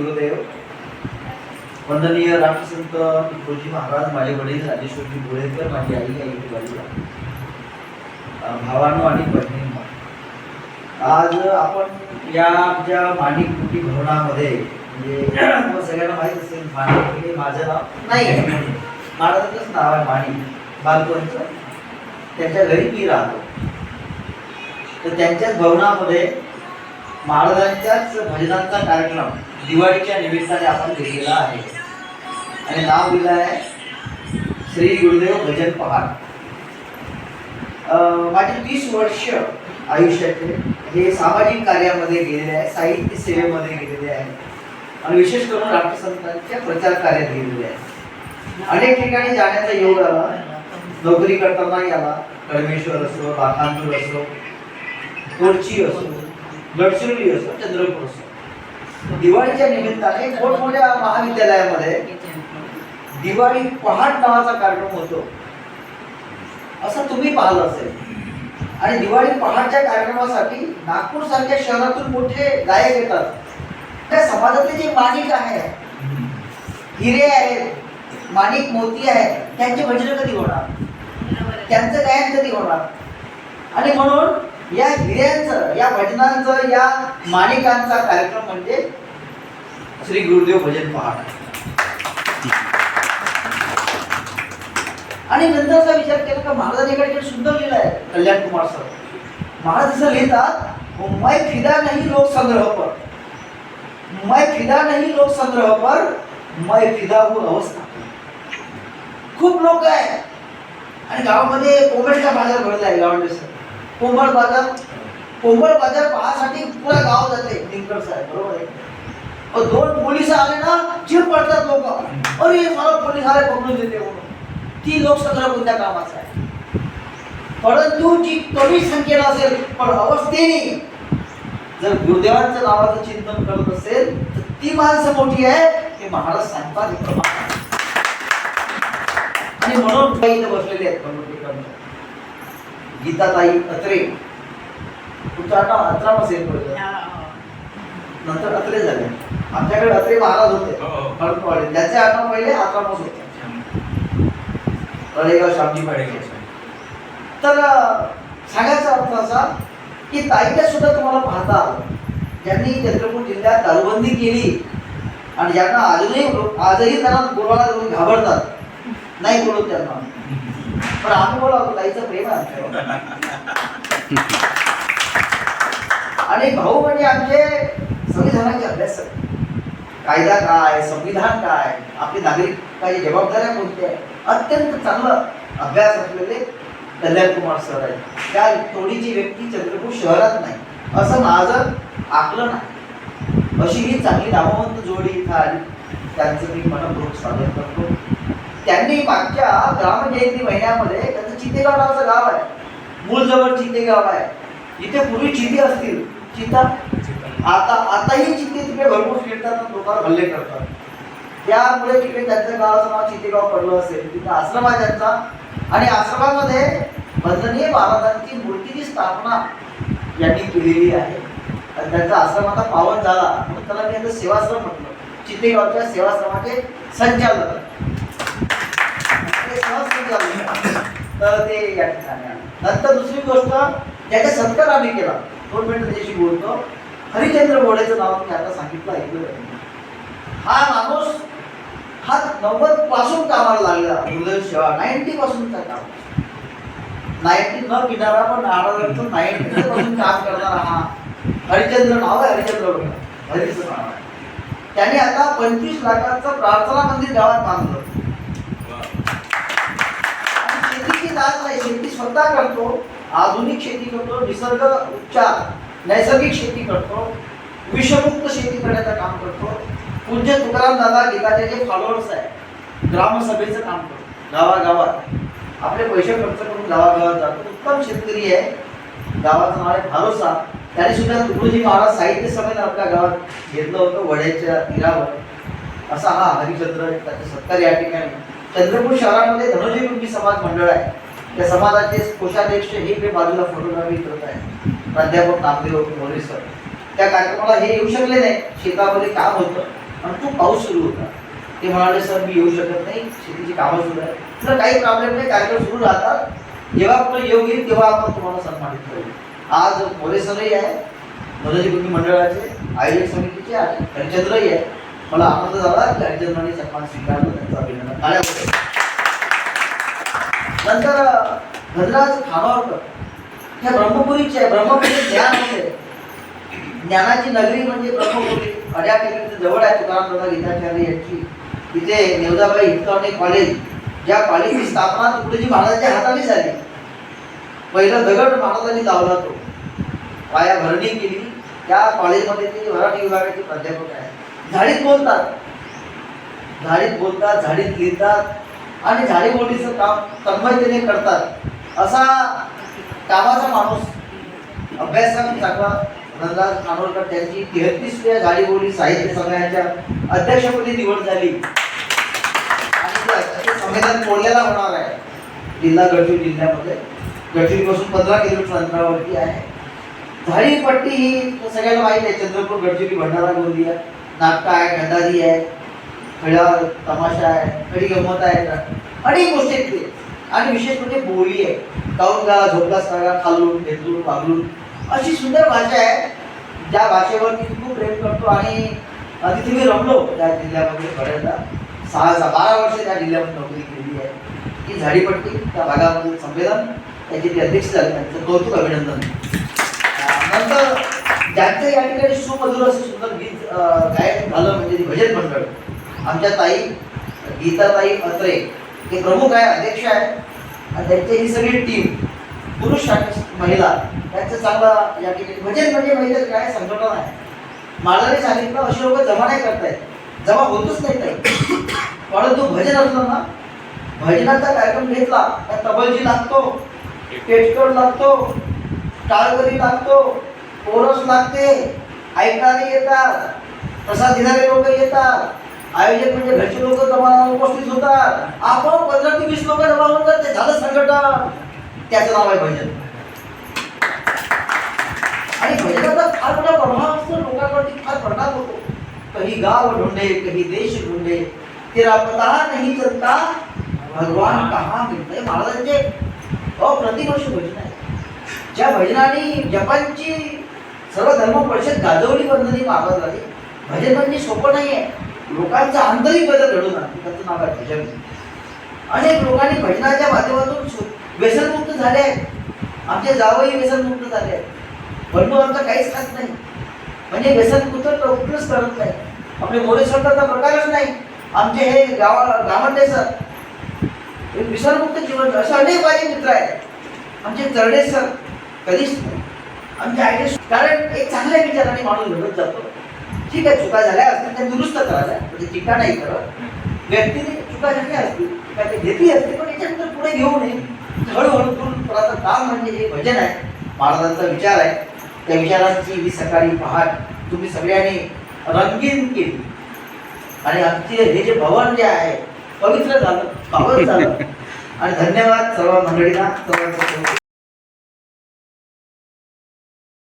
गुरुदेव. वंदनीय राष्ट्रसंत तुकोजी महाराज माझे वडील राजेश्वरजी गोळेकर माझी आई आई बाजूला भावांनो आणि बहिणींनो. आज आपण या आमच्या माणिक कुटी भवनामध्ये म्हणजे सगळ्यांना माहीत असेल माणिक हे माझं नाव. नाही. महाराजांचंच नाव आहे माणिक. बालपणचं त्यांच्या घरी मी राहतो. तर त्यांच्याच भवनामध्ये महाराजांच्याच भजनांचा कार्यक्रम दिवाळीच्या निमित्ताने आपण घेतलेला आहे. आणि नाव दिलं आहे श्री गुरुदेव भजन पहाड. माझे तीस वर्ष आयुष्याचे हे सामाजिक कार्यामध्ये गेलेले आहे साहित्य सेवेमध्ये गेलेले आहे. आणि विशेष करून राष्ट्रसंतांच्या प्रचार कार्यात गेलेले आहे. अनेक ठिकाणी जाण्याचा योग आला. नोकरी करताना आला कळमेश्वर असो लाखांदूर असो कोरची असो गडचिरोली असो चंद्रपूर असो. दिवाळीच्या निमित्ताने मोठमोठ्या महाविद्यालयामध्ये दिवाळी पहाट नावाचा कार्यक्रम होतो. असं तुम्ही पाहिलं असेल. आणि दिवाळी पहाटच्या कार्यक्रमासाठी नागपूर सारख्या शहरातून मोठे गायक येतात. त्या समाजातले जे माणिक आहे हिरे आहेत माणिक मोती आहेत त्यांचे भजन कधी होणार? त्यांचं गायन कधी होणार? आणि म्हणून या हिऱ्यांचं या भजनांचं या माणिकांचा कार्यक्रम म्हणजे श्री गुरुदेव भजन पहाट आणि नंतरचा विचार केला का महाराजांनी सुंदर लिहिलं आहे कल्याण कुमार सर. महाराज असं लिहितात हो, मैं फिदा नाही लोक संग्रह पर. मैं फिदा नाही लोक संग्रह पर मैं फिदा हूँ अवस्था. खूप लोक आहे. आणि गावामध्ये कोंबडचा बाजार भरला आहे गावामध्ये सर. कोंबड बाजार. कोंबड बाजार पाहण्यासाठी पुरा गाव जाते. दिनकर साहेब बरोबर आहे? दोन पोलीस आले ना चिर पडतात लोक. अरे मला पोलीस आले पकडून देते म्हणून. ती लोकसंग्रह कोणत्या कामाचा आहे. परंतु जी कमी संख्येला असेल पण अवस्थेने जर गुरुदेवांच्या नावाचं चिंतन करत असेल तर ती माणसं मोठी आहे हे महाराज सांगतात. आणि म्हणून काही बसलेले आहेत. गीताताई अत्रे. तुमचा नाव अत्रा असेल पुढे. नंतर अत्रे झाले. आमच्याकडे अत्रे महाराज होते. हो. कळकवाडे त्याचे आडनाव पहिले आत्रामस होते. तळेगाव शामजी पाडेगाव तर सांगायचा अर्थ असा की ताईला सुद्धा तुम्हाला पाहता आलं. ज्यांनी चंद्रपूर जिल्ह्यात दारूबंदी केली आणि ज्यांना अजूनही आजही त्यांना जाऊन घाबरतात. नाही बोलत त्यांना. पण आम्ही ताईचं प्रेम आणि भाऊ म्हणजे आमचे संविधानाचे अभ्यासक. कायदा काय संविधान काय आपली नागरिकाची जबाबदाऱ्या कोणत्या अत्यंत चांगलं अभ्यास असलेले कल्याण कुमार सर आहेत. त्या तोडीची व्यक्ती चंद्रपूर शहरात नाही. असं माझं आकलन आहे. अशी ही चांगली नामवंत जोडी इथं आली. त्यांचं मी मनपूर्वक स्वागत करतो. त्यांनी मागच्या ग्रामजयंती महिन्यामध्ये त्याचं चितेगाव नावाचं गाव आहे. मूळ जवळ चितेगाव आहे. इथे पूर्वी चिते असतील. चिता? आता आताही चिते तिकडे भरपूर फिरतात लोकांना लोकांवर हल्ले करतात. त्यामुळे तिकडे त्यांचं गावाचं नाव चितेगाव पडलं असेल. तिथं आश्रम आहे त्यांचा. आणि आश्रमामध्ये भजनीय महाराजांची मूर्तीची स्थापना यांनी केलेली आहे. आणि त्यांचा आश्रम आता पावन झाला. म्हणून त्याला मी आता सेवाश्रम म्हटलं. चितेगावच्या सेवाश्रमाचे संचालक ते सहसंचालक. तर ते या ठिकाणी नंतर दुसरी गोष्ट ज्याचा सत्कार आम्ही केला दोन मिनिटं त्याच्याशी बोलतो. हरिचंद्र बोडेचं नाव मी आता सांगितलं ऐकलं हा माणूस हा नव्वदपासून कामाला लागला दुर्दैव सेवा नाईन्टी पासूनचा काम. नाईन्टी न किनारा पण महाराजांचं नाईन्टी पासून काम करणारा हा हरिचंद्र नाव आहे हरिचंद्र बोडे नाव आहे. त्याने आता पंचवीस लाखाचं प्रार्थना मंदिर गावात बांधलं आणि शेतीची दाद नाही शेती स्वतः करतो आधुनिक शेती करतो निसर्ग उपचार नैसर्गिक शेती करतो विषमुक्त शेती करण्याचं काम करतो. पूज्य तुकाराम दादा गीताचे जे फॉलोअर्स आहे ग्रामसभेचं काम करतो गावागावात. आपले पैसे खर्च करून गावागावात जातो. उत्तम शेतकरी आहे. गावाचं नाव आहे भारोसा. त्याने सुद्धा तुकडोजी महाराज साहित्य संमेलन आपल्या गावात घेतलं होतं वड्याच्या तीरावर. असा हा हरिचंद्र त्याचे सत्कार या ठिकाणी. चंद्रपूर शहरामध्ये धनोजी कुंभी समाज मंडळ आहे. त्या समाजाचे कोषाध्यक्ष हे मी बाजूला फोटोग्राफी करत आहे प्राध्यापक नामदेव मोरे सर त्या कार्यक्रमाला हे येऊ शकले नाही. शेतामध्ये काम होतं. आणि खूप पाऊस सुरू होता. ते म्हणाले सर मी येऊ शकत नाही. शेतीची कामं सुरू आहे तर काही प्रॉब्लेम नाही. कार्यक्रम सुरू राहतात. जेव्हा कुठे योग येईल तेव्हा आपण तुम्हाला सन्मानित करू. आज मोरे सरही आहे. मोदजी कृती मंडळाचे आयोजक समितीचे आणि हरिचंद्रही आहे. मला आनंद झाला की हरिचंद्रांनी सन्मान स्वीकारला. त्यांचं अभिनंदन. टाळ्या नंतर धनराज खानावरकर ह्या ब्रह्मपुरीचे आहे ब्रह्मपुरी ज्ञान होते. ज्ञानाची नगरी म्हणजे ब्रह्मपुरी. अड्या टेकडीच्या जवळ आहे तुकाराम दादा गीताचार्य यांची. तिथे नेवदाबाई हितकावणे कॉलेज ज्या कॉलेजची स्थापना तुकडोजी महाराजांच्या हाताने झाली. पहिला दगड महाराजांनी लावला तो. पाया भरणी केली. त्या कॉलेजमध्ये ते मराठी विभागाचे प्राध्यापक आहे झाडीत बोलतात. झाडीत बोलतात झाडीत लिहितात. आणि झाडीबोटीचं काम तन्मयतेने करतात. असा कामाचा माणूस अभ्यासक्रम चांगला नंदराज खानोलकर त्यांची तेहतीसव्या झाडीबोडी साहित्य संग्रहाच्या अध्यक्षपदी निवड झाली. आणि संमेलन कोल्ह्याला होणार आहे. जिल्हा गडचिरोली जिल्ह्यामध्ये. गडचिरोलीपासून पंधरा किलोमीटर अंतरावरती आहे. झाडीपट्टी ही सगळ्यांना माहिती आहे. चंद्रपूर गडचिरोली भंडारा गोंदिया नाटका आहे गंधारी आहे. खेळा तमाशा आहे कधी गमत आहे अनेक गोष्टी आहेत ते. आणि विशेष म्हणजे बोली आहे. काऊन गा झोपला सागा खालून घेतून वागलून. अशी सुंदर भाषा आहे. ज्या भाषेवर मी खूप प्रेम करतो आणि तिथे मी रमलो त्या जिल्ह्यामध्ये बऱ्याचदा. सहा सहा बारा वर्ष त्या जिल्ह्यामध्ये नोकरी केली आहे. ती झाडीपट्टी त्या भागामध्ये संमेलन त्याचे ते अध्यक्ष झाले त्यांचं कौतुक अभिनंदन. नंतर ज्यांचं या ठिकाणी सुमधुर असं सुंदर गीत गायन झालं म्हणजे ते भजन मंडळ आमच्या ताई गीताताई अत्रे हे प्रमुख आहे अध्यक्ष आहे. आणि त्यांची ही सगळी टीम पुरुष महिला त्यांचं चांगलं या ठिकाणी भजन म्हणजे महिला काय संघटना आहे. मालाने सांगितलं अशी लोक जमा नाही करतायत. जमा होतच नाही काही परंतु भजन असलं ना भजनाचा कार्यक्रम घेतला तर तबलजी लागतो पेटकड लागतो टाळकरी लागतो कोरस लागते ऐकणारे येतात प्रसाद घेणारे लोक येतात. आयोजक म्हणजे घरचे लोक जमा उपस्थित होतात. आपण पंधरा ते वीस लोक जमा होतात ते झालं संघटन. त्याचं नाव आहे भजन. आणि भजनाचा फार मोठा प्रभाव असतो लोकांवरती फार परिणाम होतो. कधी गाव ढूंढे कधी देश ढूंढे तेरा पता नाही चलता भगवान कहा मिळते महाराजांचे. अप्रतिम अशी भजन आहे. ज्या भजनाने जपानची सर्व धर्म परिषद गाजवली वंदनी मागत झाली भजन म्हणजे सोपं नाही आहे लोकांचा आंतरिक बदल घडून आणतो. त्याचं नाव आहे भजन. अनेक लोकांनी भजनाच्या माध्यमातून व्यसनमुक्त झाले आहेत. आमचे जावई व्यसनमुक्त झाले आहेत. बंधू आमचा काहीच खात नाही. म्हणजे व्यसनमुक्त उपयोगच करत नाही. आपले मोरे स्वतःचा प्रकारच नाही. आमचे हे गावा गावातले सर हे जीवन असे अनेक माझे मित्र आहेत. आमचे चरडे सर कधीच नाही आमचे आयडे कारण एक चांगल्या विचाराने माणूस घडत जातो. ठीक आहे चुका झाल्या असतील त्या दुरुस्त करायला म्हणजे टीका नाही करत. व्यक्तीने चुका झाल्या असतील चुका ते घेतली असते पण याच्यानंतर पुढे घेऊ नये. हळूहळू करून करायचं काम म्हणजे हे भजन आहे महाराजांचा विचार आहे. त्या विचारांची ही सकाळी पहाट तुम्ही सगळ्यांनी रंगीन केली. आणि आमचे हे जे भवन जे आहे पवित्र झालं पावन झालं. आणि धन्यवाद सर्व मंडळींना सर्वांचं